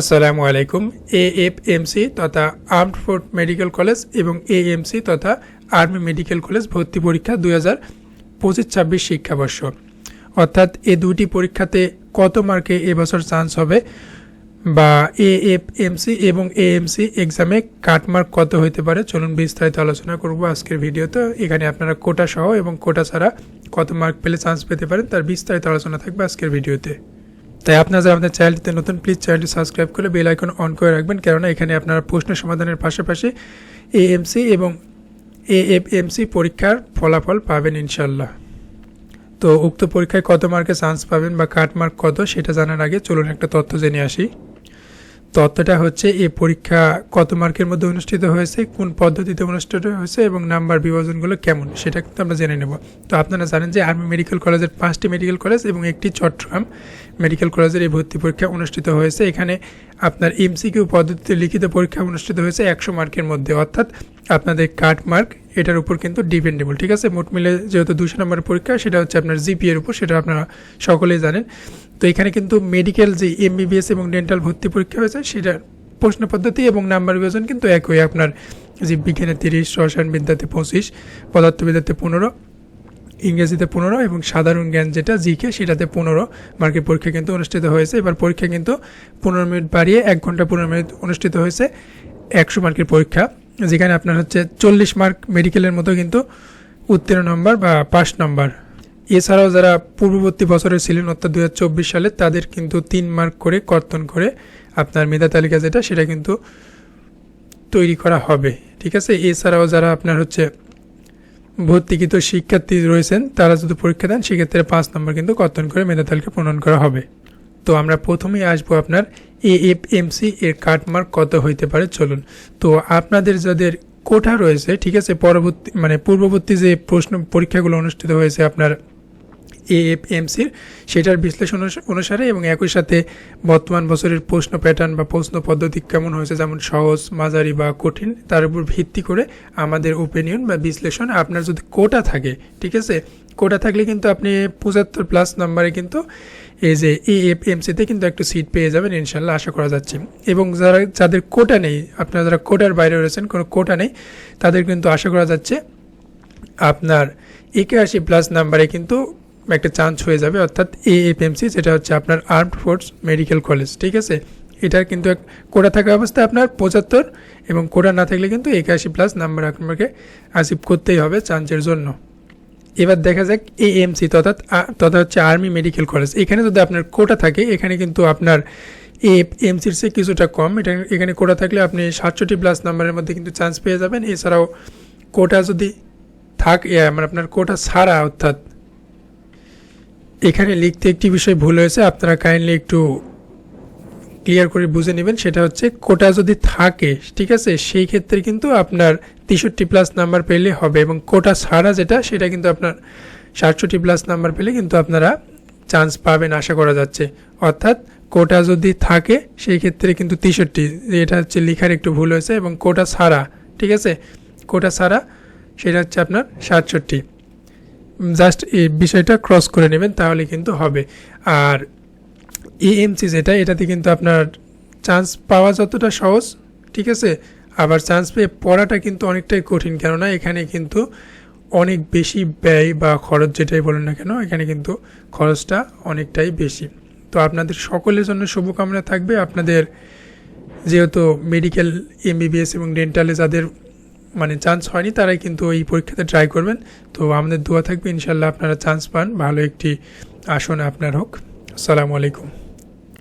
আসসালামু আলাইকুম A F MC তথা আর্মড ফোর্স মেডিকেল কলেজ এবং এ এএমসি তথা আর্মি মেডিকেল কলেজ ভর্তি পরীক্ষা দুই হাজার পঁচিশ ছাব্বিশ শিক্ষাবর্ষ। অর্থাৎ এ দুটি পরীক্ষাতে কত মার্কে এবছর চান্স হবে বা এ এফ এমসি এবং এ এএমসি এক্সামে কাটমার্ক কত হতে পারে? চলুন বিস্তারিত আলোচনা করব আজকের ভিডিওতে। এখানে আপনারা কোটা সহ এবং কোটা ছাড়া কত মার্ক পেলে চান্স পেতে পারেন তার বিস্তারিত আলোচনা থাকবে আজকের ভিডিওতে। তাই আপনারা যারা আমাদের চ্যানেলটিতে নতুন প্লিজ চ্যানেলটি সাবস্ক্রাইব করে বেল আইকন অন করে রাখবেন। কেননা এখানে আপনারা প্রশ্ন সমাধানের পাশাপাশি এএমসি এবং এএফএমসি পরীক্ষার ফলাফল পাবেন ইনশাল্লাহ তো উক্ত পরীক্ষায় কত মার্কে চান্স পাবেন বা কাট মার্ক কত সেটা জানার আগে চলুন একটা তথ্য জেনে আসি। তথ্যটা হচ্ছে এই পরীক্ষা কত মার্কের মধ্যে অনুষ্ঠিত হয়েছে, কোন পদ্ধতিতে অনুষ্ঠিত হয়েছে এবং নাম্বার বিভাজনগুলো কেমন, সেটা কিন্তু আমরা জেনে নেব। তো আপনারা জানেন যে আর্মি মেডিকেল কলেজের পাঁচটি মেডিকেল কলেজ এবং একটি চট্টগ্রাম মেডিকেল কলেজের এই ভর্তি পরীক্ষা অনুষ্ঠিত হয়েছে। এখানে আপনার এমসিকিউ পদ্ধতিতে লিখিত পরীক্ষা অনুষ্ঠিত হয়েছে একশো মার্কের মধ্যে। অর্থাৎ আপনাদের কাট মার্ক এটার উপর কিন্তু ডিপেন্ডেবল ঠিক আছে? মোট মিলে যেহেতু দুশো নম্বরের পরীক্ষা, সেটা হচ্ছে আপনার জিপিএর উপর, সেটা আপনারা সকলেই জানেন। তো এখানে কিন্তু মেডিকেল যে এমবিবিএস এবং ডেন্টাল ভর্তি পরীক্ষা হয়েছে, সেটার প্রশ্ন পদ্ধতি এবং নাম্বার বিভাজন কিন্তু একই। আপনার জীববিজ্ঞানে তিরিশ, রসায়ন বিদ্যাতে পঁচিশ, পদার্থবিদ্যাতে পনেরো, ইংরেজিতে পনেরো এবং সাধারণ জ্ঞান যেটা জিকে, সেটাতে পনেরো মার্কের পরীক্ষা কিন্তু অনুষ্ঠিত হয়েছে। এবার পরীক্ষা কিন্তু পনেরো মিনিট বাড়িয়ে এক ঘণ্টা পনেরো মিনিট অনুষ্ঠিত হয়েছে, একশো মার্কের পরীক্ষা। যেখানে আপনার হচ্ছে চল্লিশ মার্ক মেডিকেলের মতো কিন্তু উত্তীর্ণ নম্বর বা পাস নম্বর। এছাড়াও যারা পূর্ববর্তী বছরে ছিলেন, অর্থাৎ দুহাজার চব্বিশ সালে, তাদের কিন্তু তিন মার্ক করে কর্তন করে আপনার মেধা তালিকা যেটা, সেটা কিন্তু তৈরি করা হবে। ঠিক আছে? এছাড়াও যারা আপনার হচ্ছে ভর্তিকৃত শিক্ষার্থী রয়েছেন, তারা যদি পরীক্ষা দেন, সেক্ষেত্রে পাঁচ নম্বর কিন্তু কর্তন করে মেধা তালিকা প্রণয়ন করা হবে। তো আমরা প্রথমেই আসব আপনার এএফএমসি এর কাটমার্ক কত হইতে পারে? চলুন। তো আপনাদের যাদের কোঠা রয়েছে, ঠিক আছে, পরবর্তী মানে পূর্ববর্তী যে প্রশ্ন, পরীক্ষাগুলো অনুষ্ঠিত হয়েছে আপনার এ এফ এমসির সেটার বিশ্লেষণ অনুস- অনুসারে এবং একই সাথে বর্তমান বছরের প্রশ্ন প্যাটার্ন বা প্রশ্ন পদ্ধতি কেমন হয়েছে, যেমন সহজ, মাঝারি বা কঠিন, তার উপর ভিত্তি করে আমাদের ওপিনিয়ন বা বিশ্লেষণ। আপনার যদি কোটা থাকে, ঠিক আছে? কোটা থাকলে কিন্তু আপনি পঁচাত্তর প্লাস নাম্বারে কিন্তু এই যে এ এফ এমসিতে কিন্তু একটু সিট পেয়ে যাবেন, ইনশাল্লাহ আশা করা যাচ্ছে। এবং যারা, যাদের কোটা নেই, আপনারা যারা কোটার বাইরে রয়েছেন, কোনো কোটা নেই, তাদের কিন্তু আশা করা যাচ্ছে আপনার একাশি প্লাস নাম্বারে কিন্তু একটা চান্স হয়ে যাবে, অর্থাৎ এএফএমসি যেটা হচ্ছে আপনার আর্মড ফোর্স মেডিকেল কলেজ ঠিক আছে? এটার কিন্তু এক কোটা থাকা অবস্থায় আপনার পঁচাত্তর এবং কোটা না থাকলে কিন্তু একাশি প্লাস নাম্বার আপনাকে আসিভ করতেই হবে চান্সের জন্য। এবার দেখা যাক এএমসি তথা তথা হচ্ছে আর্মি মেডিকেল কলেজ এখানে যদি আপনার কোটা থাকে, এখানে কিন্তু আপনার এ এমসির চেয়ে কিছুটা কম। এটা, এখানে কোটা থাকলে আপনি সাতষট্টি প্লাস নাম্বারের মধ্যে কিন্তু চান্স পেয়ে যাবেন। এছাড়াও কোটা যদি থাক মানে আপনার কোটা ছাড়া অর্থাৎ এখানে লিখতে একটি বিষয় ভুল হয়েছে, আপনারা কাইন্ডলি একটু ক্লিয়ার করে বুঝে নেবেন, সেটা হচ্ছে কোটা যদি থাকে, ঠিক আছে, সেই ক্ষেত্রে কিন্তু আপনার তেষট্টি প্লাস নাম্বার পেলে হবে এবং কোটা ছাড়া যেটা, সেটা কিন্তু আপনার সাতষট্টি প্লাস নাম্বার পেলে কিন্তু আপনারা চান্স পাবেন আশা করা যাচ্ছে। অর্থাৎ কোটা যদি থাকে, সেই ক্ষেত্রে কিন্তু তেষট্টি, এটা হচ্ছে লেখার একটু ভুল হয়েছে এবং কোটা ছাড়া, ঠিক আছে, কোটা ছাড়া, সেটা হচ্ছে আপনার সাতষট্টি। জাস্ট এই বিষয়টা ক্রস করে নেবেন, তাহলে কিন্তু হবে। আর এএমসি যেটা, এটাতে কিন্তু আপনার চান্স পাওয়া যতটা সহজ, ঠিক আছে? আবার চান্স পেয়ে পড়াটা কিন্তু অনেকটাই কঠিন, কেননা এখানে কিন্তু অনেক বেশি ব্যয় বা খরচ, যেটাই বলেন না কেন, এখানে কিন্তু খরচটা অনেকটাই বেশি। তো আপনাদের সকলের জন্য শুভকামনা থাকবে। আপনাদের যেহেতু মেডিকেল এমবিবিএস এবং ডেন্টালে যাদের মানে চান্স হয়নি, তারাই কিন্তু এই পরীক্ষাতে ট্রাই করবেন। তো আমাদের দোয়া থাকবে ইনশাল্লাহ আপনারা চান্স পান। ভালো একটি আসন আপনার হোক। আসসালামু আলাইকুম।